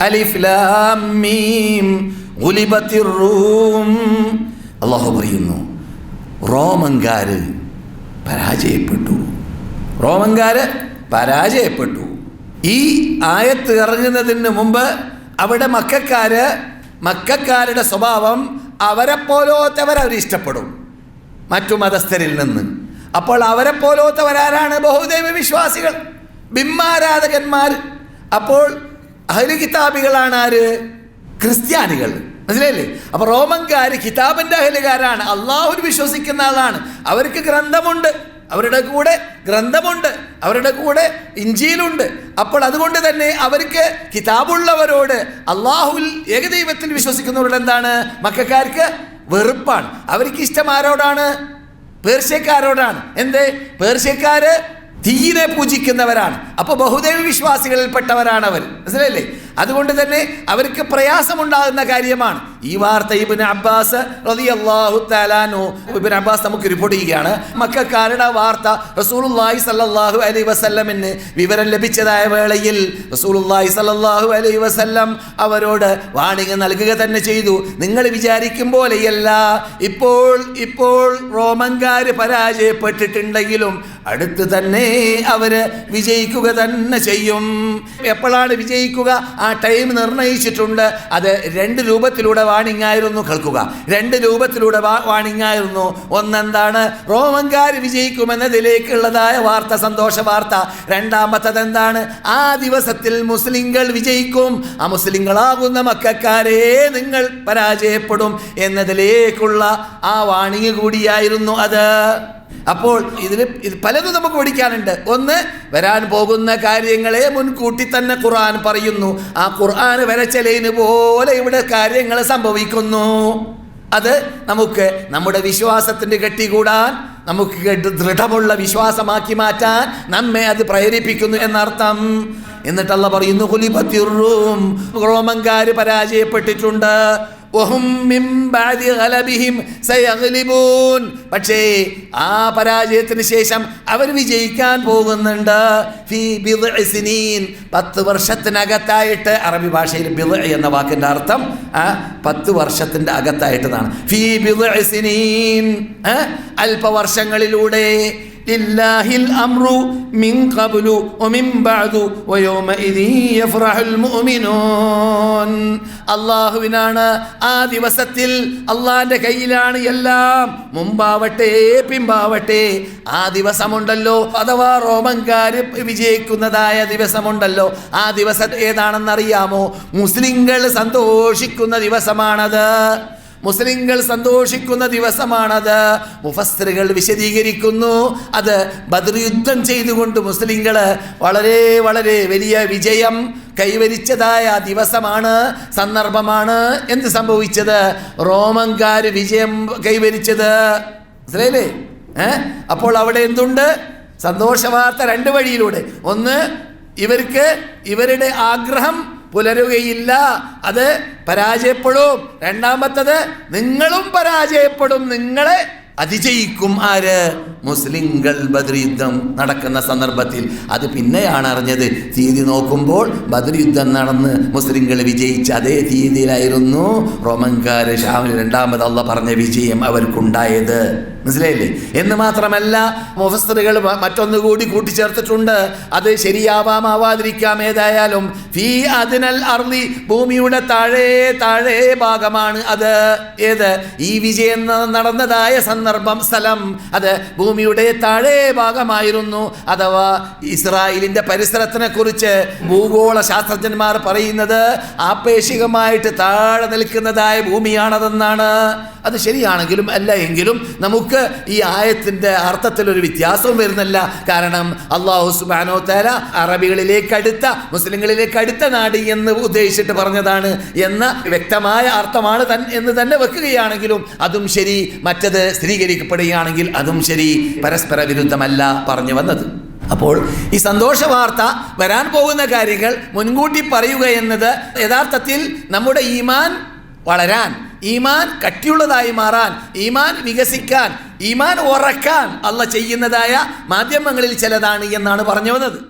അലിഫ് ലാം മീം ഗുലിബത്തിർ room. അള്ളാഹു പറയുന്നു റോമൻകാർ പരാജയപ്പെട്ടു. റോമൻകാർ പരാജയപ്പെട്ടു. ഈ ആയത്ത് ഇറങ്ങുന്നതിന് മുമ്പ് അവിടെ മക്കാര് മക്കാരുടെ സ്വഭാവം അവരെ പോലോത്തവരവർ ഇഷ്ടപ്പെടും. മറ്റു മതസ്ഥരിൽ നിന്ന്. അപ്പോൾ അവരെ പോലോത്തവരാരാണ് ബഹുദൈവ വിശ്വാസികൾ? ബിംബാരാധകന്മാർ അപ്പോൾ അഹ്ലു കിതാബികളാണ് ആര്? ക്രിസ്ത്യാനികൾ. മനസ്സിലായില്ലേ? അപ്പൊ റോമൻകാര് കിതാബിന്റെ അഹലുകാരാണ്. അള്ളാഹുൽ വിശ്വസിക്കുന്ന ആളാണ്. അവർക്ക് ഗ്രന്ഥമുണ്ട്. അവരുടെ കൂടെ ഗ്രന്ഥമുണ്ട്. അവരുടെ കൂടെ ഇഞ്ചിയിലുണ്ട് അപ്പോൾ അതുകൊണ്ട് തന്നെ അവർക്ക് കിതാബുള്ളവരോട് അള്ളാഹുൽ ഏകദൈവത്തിൽ വിശ്വസിക്കുന്നവരോട് എന്താണ്? മക്കാർക്ക് വെറുപ്പാണ്. അവർക്ക് ഇഷ്ടം ആരോടാണ്? പേർഷ്യക്കാരോടാണ്. എന്തേ? പേർഷ്യക്കാര് തീരെ പൂജിക്കുന്നവരാണ്. അപ്പൊ ബഹുദൈവ അവർ മനസ്സിലല്ലേ അതുകൊണ്ട് തന്നെ അവർക്ക് പ്രയാസമുണ്ടാകുന്ന കാര്യമാണ്. ഈ വാർത്ത ഇബിൻ അബ്ബാസ് ഇബിൻ അബ്ബാസ് നമുക്ക് റിപ്പോർട്ട് ചെയ്യുകയാണ്. മക്കാരുടെ വാർത്ത റസൂലുള്ളാഹി സല്ലാഹു അലൈ വസല്ലമിന് വിവരം ലഭിച്ചതായ വേളയിൽ റസൂലുള്ളാഹി സല്ലാഹു അലൈ വസല്ലം അവരോട് വാണിംഗ് നൽകുക തന്നെ ചെയ്തു. നിങ്ങൾ വിചാരിക്കും പോലെയല്ല. ഇപ്പോൾ ഇപ്പോൾ റോമൻകാർ പരാജയപ്പെട്ടിട്ടുണ്ടെങ്കിലും അടുത്ത് തന്നെ അവർ വിജയിക്കുക തന്നെ ചെയ്യും. എപ്പോഴാണ് വിജയിക്കുക? ആ ടൈം നിർണയിച്ചിട്ടുണ്ട്. അത് രണ്ട് രൂപത്തിലൂടെ വാണിങ്ങായിരുന്നു കേൾക്കുക. രണ്ട് രൂപത്തിലൂടെ വാണിംഗ് ആയിരുന്നു ഒന്നെന്താണ്? റോമൻകാർ വിജയിക്കുമെന്നതിലേക്കുള്ളതായ വാർത്ത സന്തോഷ വാർത്ത. രണ്ടാമത്തത് എന്താണ്? ആ ദിവസത്തിൽ മുസ്ലിങ്ങൾ വിജയിക്കും. ആ മുസ്ലിങ്ങളാകുന്ന മക്കാരെ നിങ്ങൾ പരാജയപ്പെടും എന്നതിലേക്കുള്ള ആ വാണിങ് കൂടിയായിരുന്നു അത്. അപ്പോൾ ഇതിൽ ഇത് പലതും നമുക്ക് പഠിക്കാനുണ്ട്. ഒന്ന് വരാൻ പോകുന്ന കാര്യങ്ങളെ മുൻകൂട്ടി തന്നെ ഖുർആൻ പറയുന്നു. ആ ഖുർആൻ വരച്ചലൈന് പോലെ ഇവിടെ കാര്യങ്ങൾ സംഭവിക്കുന്നു. അത് നമുക്ക് നമ്മുടെ വിശ്വാസത്തിന്റെ കെട്ടികൂടാൻ നമുക്ക് ദൃഢമുള്ള വിശ്വാസമാക്കി മാറ്റാൻ നമ്മെ അത് പ്രേരിപ്പിക്കുന്നു എന്നർത്ഥം. എന്നിട്ടല്ല പറയുന്നു കുലിപത്തിറും റോമൻകാർ പരാജയപ്പെട്ടിട്ടുണ്ട്. പക്ഷേ ആ പരാജയത്തിന് ശേഷം അവർ വിജയിക്കാൻ പോകുന്നുണ്ട്. പത്ത് വർഷത്തിനകത്തായിട്ട് അറബി ഭാഷയിൽ ബിദ്ഇ എന്ന വാക്കിന്റെ അർത്ഥം പത്ത് വർഷത്തിന്റെ അകത്തായിട്ടതാണ്. ഫീ സിനീൻ അല്പവർഷങ്ങളിലൂടെ لله الأمر من قبل ومن بعد ويومئذ يفرح المؤمنون അള്ളാഹുവിനാണ് ആ ദിവസത്തിൽ അള്ളാഹിന്റെ കയ്യിലാണ് എല്ലാം മുമ്പാവട്ടെ പിമ്പാവട്ടെ ആ ദിവസമുണ്ടല്ലോ അഥവാ റോമൻകാര് വിജയിക്കുന്നതായ ദിവസമുണ്ടല്ലോ ആ ദിവസം ഏതാണെന്നറിയാമോ മുസ്ലിങ്ങൾ സന്തോഷിക്കുന്ന ദിവസമാണത് മുസ്ലിങ്ങൾ സന്തോഷിക്കുന്ന ദിവസമാണത്. മുഫസ്തറുകൾ വിശദീകരിക്കുന്നു. അത് ബദർ യുദ്ധം ചെയ്തുകൊണ്ട് മുസ്ലിങ്ങൾ വളരെ വളരെ വലിയ വിജയം കൈവരിച്ചതായ ദിവസമാണ് സന്ദർഭമാണ് എന്ത് സംഭവിച്ചത്? റോമൻകാർ വിജയം കൈവരിച്ചത്. മനസ്സിലായില്ലേ? ഏ? അപ്പോൾ അവിടെ എന്തുണ്ട്? സന്തോഷവാർത്ത രണ്ട് വഴിയിലൂടെ. ഒന്ന് ഇവർക്ക് ഇവരുടെ ആഗ്രഹം പുലരുകയില്ല. അത് പരാജയപ്പെടും. രണ്ടാമത്തത് നിങ്ങളും പരാജയപ്പെടും. നിങ്ങളെ അതിജയിക്കും ആര്? മുസ്ലിങ്ങൾ ബദർ യുദ്ധം നടക്കുന്ന സന്ദർഭത്തിൽ. അത് പിന്നെയാണ് അറിഞ്ഞത്. തീയതി നോക്കുമ്പോൾ ബദർ യുദ്ധം നടന്ന് മുസ്ലിങ്ങൾ വിജയിച്ച അതേ തീയതിയിലായിരുന്നു റോമൻകാര് ഷാമിൽ രണ്ടാമത് അള്ള പറഞ്ഞ വിജയം അവർക്കുണ്ടായത്. മനസ്സിലായില്ലേ? എന്ന് മാത്രമല്ല മുഫസ്തറുകൾ മറ്റൊന്നുകൂടി കൂട്ടിച്ചേർത്തിട്ടുണ്ട്. അത് ശരിയാവാം ആവാതിരിക്കാം ഏതായാലും. ഫീ അതിനൽ അർലി ഭൂമിയുടെ താഴെ താഴെ ഭാഗമാണ് അത്. ഏത്? ഈ വിജയം നടന്നതായ സന്ദർഭം സ്ഥലം. അത് ഭൂമിയുടെ താഴെ ഭാഗമായിരുന്നു. അഥവാ ഇസ്രായേലിന്റെ പരിസരത്തിനെ കുറിച്ച് ഭൂഗോള ശാസ്ത്രജ്ഞന്മാർ പറയുന്നത് ആപേക്ഷികമായിട്ട് താഴെ നിൽക്കുന്നതായ ഭൂമിയാണതെന്നാണ്. അത് ശരിയാണെങ്കിലും അല്ല എങ്കിലും നമുക്ക് ഈ ആയത്തിന്റെ അർത്ഥത്തിൽ ഒരു വ്യത്യാസവും വരുന്നില്ല. കാരണം അള്ളാഹു സുബാനോ തല അറബികളിലേക്ക് അടുത്ത മുസ്ലിങ്ങളിലേക്ക് അടുത്ത നാട് എന്ന് ഉദ്ദേശിച്ചിട്ട് പറഞ്ഞതാണ് എന്ന വ്യക്തമായ അർത്ഥമാണ് തൻ എന്ന് തന്നെ വെക്കുകയാണെങ്കിലും അതും ശരി. മറ്റത് സ്ഥിരീകരിക്കപ്പെടുകയാണെങ്കിൽ അതും ശരി. പരസ്പര വിരുദ്ധമല്ല പറഞ്ഞു വന്നത്. അപ്പോൾ ഈ സന്തോഷ വാർത്ത വരാൻ പോകുന്ന കാര്യങ്ങൾ മുൻകൂട്ടി പറയുക എന്നത് യഥാർത്ഥത്തിൽ നമ്മുടെ ഈമാൻ വളരാൻ ഈമാൻ കട്ടിയുള്ളതായി മാറാൻ ഈമാൻ വികസിക്കാൻ ഈമാൻ ഉറക്കാൻ അല്ല ചെയ്യുന്നതായ മാധ്യമങ്ങളിൽ ചിലതാണ് എന്നാണ് പറഞ്ഞു വന്നത്.